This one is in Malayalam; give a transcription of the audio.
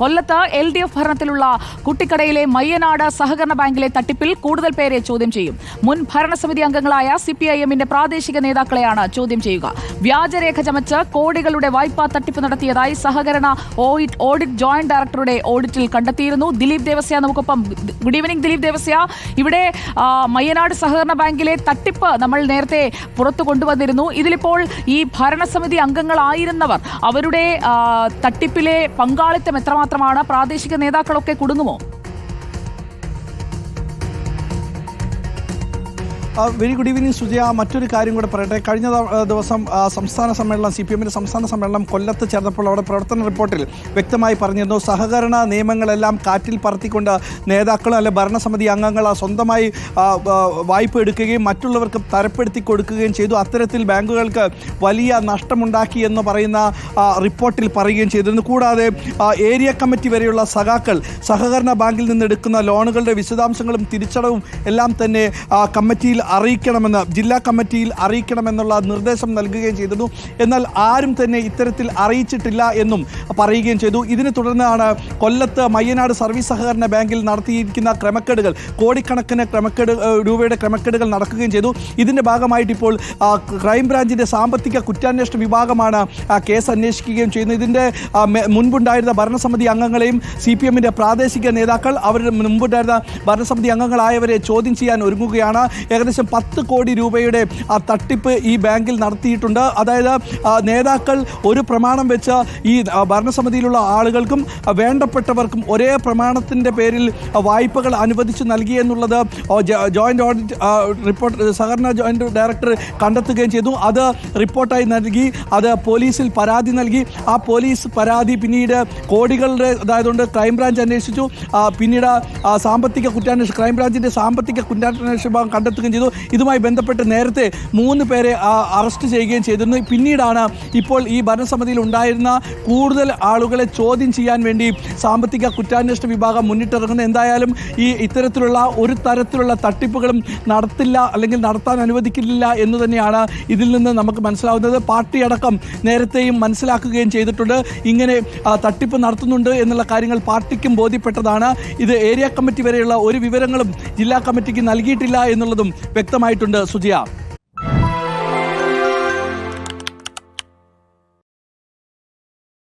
കൊല്ലത്ത് എൽ ഡി എഫ് ഭരണത്തിലുള്ള കുട്ടിക്കടയിലെ മയ്യനാട് സഹകരണ ബാങ്കിലെ തട്ടിപ്പിൽ കൂടുതൽ പേരെ ചോദ്യം ചെയ്യും. മുൻ ഭരണസമിതി അംഗങ്ങളായ സി പി ഐ എമ്മിന്റെ പ്രാദേശിക നേതാക്കളെയാണ് ചോദ്യം ചെയ്യുക. വ്യാജരേഖ ചമച്ച് കോടികളുടെ വായ്പാ തട്ടിപ്പ് നടത്തിയതായി സഹകരണ ഓഡിറ്റ് ഓഡിറ്റ് ജോയിന്റ് ഡയറക്ടറുടെ ഓഡിറ്റിൽ കണ്ടെത്തിയിരുന്നു. ദിലീപ് ദേവസ്യ നമുക്കൊപ്പം. Good evening Dileep Devasya. ഇവിടെ മയ്യനാട് സഹകരണ ബാങ്കിലെ തട്ടിപ്പ് നമ്മൾ നേരത്തെ പുറത്തു കൊണ്ടുവന്നിരുന്നു. ഇതിലിപ്പോൾ ഈ ഭരണസമിതി അംഗങ്ങളായിരുന്നവർ അവരുടെ തട്ടിപ്പിലെ പങ്കാളിത്തം എത്രമാത്രമാണ് പ്രാദേശിക നേതാക്കളൊക്കെ കുടുങ്ങുമോ വെരി ഗുഡ് ഈവനിങ് സുജയ. മറ്റൊരു കാര്യം കൂടെ പറയട്ടെ. കഴിഞ്ഞ ദിവസം സംസ്ഥാന സമ്മേളനം സി പി എമ്മിന്റെ സംസ്ഥാന സമ്മേളനം കൊല്ലത്ത് ചേർന്നപ്പോൾ അവിടെ പ്രവർത്തന റിപ്പോർട്ടിൽ വ്യക്തമായി പറഞ്ഞിരുന്നു സഹകരണ നിയമങ്ങളെല്ലാം കാറ്റിൽ പറത്തിക്കൊണ്ട് നേതാക്കൾ അല്ലെ ഭരണസമിതി അംഗങ്ങൾ സ്വന്തമായി വായ്പ എടുക്കുകയും മറ്റുള്ളവർക്ക് തരപ്പെടുത്തി കൊടുക്കുകയും ചെയ്തു. അത്തരത്തിൽ ബാങ്കുകൾക്ക് വലിയ നഷ്ടമുണ്ടാക്കി എന്ന് പറയുന്ന റിപ്പോർട്ടിൽ പറയുകയും ചെയ്തിരുന്നു. കൂടാതെ ഏരിയ കമ്മിറ്റി വരെയുള്ള സഖാക്കൾ സഹകരണ ബാങ്കിൽ നിന്ന് എടുക്കുന്ന ലോണുകളുടെ വിശദാംശങ്ങളും തിരിച്ചടവും എല്ലാം തന്നെ കമ്മിറ്റിയിൽ അറിയിക്കണമെന്ന് ജില്ലാ കമ്മിറ്റിയിൽ അറിയിക്കണമെന്നുള്ള നിർദ്ദേശം നൽകുകയും ചെയ്തിരുന്നു. എന്നാൽ ആരും തന്നെ ഇത്തരത്തിൽ അറിയിച്ചിട്ടില്ല എന്നും പറയുകയും ചെയ്തു. ഇതിനെ തുടർന്നാണ് കൊല്ലത്ത് മയ്യനാട് സർവീസ് സഹകരണ ബാങ്കിൽ നടത്തിയിരിക്കുന്ന ക്രമക്കേടുകൾ കോടിക്കണക്കിന് ക്രമക്കേട് രൂപയുടെ ക്രമക്കേടുകൾ നടക്കുകയും ചെയ്തു. ഇതിന്റെ ഭാഗമായിട്ട് ഇപ്പോൾ ക്രൈംബ്രാഞ്ചിന്റെ സാമ്പത്തിക കുറ്റാന്വേഷണ വിഭാഗമാണ് കേസ് അന്വേഷിക്കുകയും ചെയ്യുന്നത്. ഇതിന്റെ മുൻപുണ്ടായിരുന്ന ഭരണസമിതി അംഗങ്ങളെയും സി പി എമ്മിന്റെ പ്രാദേശിക നേതാക്കൾ അവരുടെ മുൻപുണ്ടായിരുന്ന ഭരണസമിതി അംഗങ്ങളായവരെ ചോദ്യം ചെയ്യാൻ ഒരുങ്ങുകയാണ്. ഏകദേശം പത്ത് കോടി രൂപയുടെ തട്ടിപ്പ് ഈ ബാങ്കിൽ നടത്തിയിട്ടുണ്ട്. അതായത് നേതാക്കൾ ഒരു പ്രമാണം വെച്ച ഈ ഭരണസമിതിയിലുള്ള ആളുകൾക്കും വേണ്ടപ്പെട്ടവർക്കും ഒരേ പ്രമാണത്തിന്റെ പേരിൽ വായ്പകൾ അനുവദിച്ചു നൽകി എന്നുള്ളത് ഓ, ജോയിന്റ് ഓഡിറ്റ് റിപ്പോർട്ട് സഹകരണ ജോയിന്റ് ഡയറക്ടർ കണ്ടെത്തുകയും ചെയ്തു. അത് റിപ്പോർട്ടായി നൽകി അത് പോലീസിൽ പരാതി നൽകി. ആ പോലീസ് പരാതി പിന്നീട് കോടികളുടെ അതായതുകൊണ്ട് ക്രൈംബ്രാഞ്ച് അന്വേഷിച്ചു. പിന്നീട് സാമ്പത്തിക കുറ്റാന്വേഷണം ക്രൈംബ്രാഞ്ചിന്റെ സാമ്പത്തിക കുറ്റാന്വേഷണ വിഭാഗം കണ്ടെത്തുകയും ചെയ്തു. ഇതുമായി ബന്ധപ്പെട്ട് നേരത്തെ മൂന്ന് പേരെ അറസ്റ്റ് ചെയ്യുകയും ചെയ്തിരുന്നു. പിന്നീടാണ് ഇപ്പോൾ ഈ ഭരണസമിതിയിൽ ഉണ്ടായിരുന്ന കൂടുതൽ ആളുകളെ ചോദ്യം ചെയ്യാൻ വേണ്ടി സാമ്പത്തിക കുറ്റാന്വേഷണ വിഭാഗം മുന്നിട്ടിറങ്ങുന്നത്. എന്തായാലും ഈ ഇത്തരത്തിലുള്ള ഒരു തരത്തിലുള്ള തട്ടിപ്പുകളും നടത്തില്ല അല്ലെങ്കിൽ നടത്താൻ അനുവദിക്കില്ല എന്ന് തന്നെയാണ് ഇതിൽ നിന്ന് നമുക്ക് മനസ്സിലാവുന്നത്. പാർട്ടി അടക്കം നേരത്തെയും മനസ്സിലാക്കുകയും ചെയ്തിട്ടുണ്ട്. ഇങ്ങനെ തട്ടിപ്പ് നടത്തുന്നുണ്ട് എന്നുള്ള കാര്യങ്ങൾ പാർട്ടിക്കും ബോധ്യപ്പെട്ടതാണ്. ഇത് ഏരിയ കമ്മിറ്റി വരെയുള്ള ഒരു വിവരങ്ങളും ജില്ലാ കമ്മിറ്റിക്ക് നൽകിയിട്ടില്ല എന്നുള്ളതും വ്യക്തമായിട്ടുണ്ട് സുജിയ.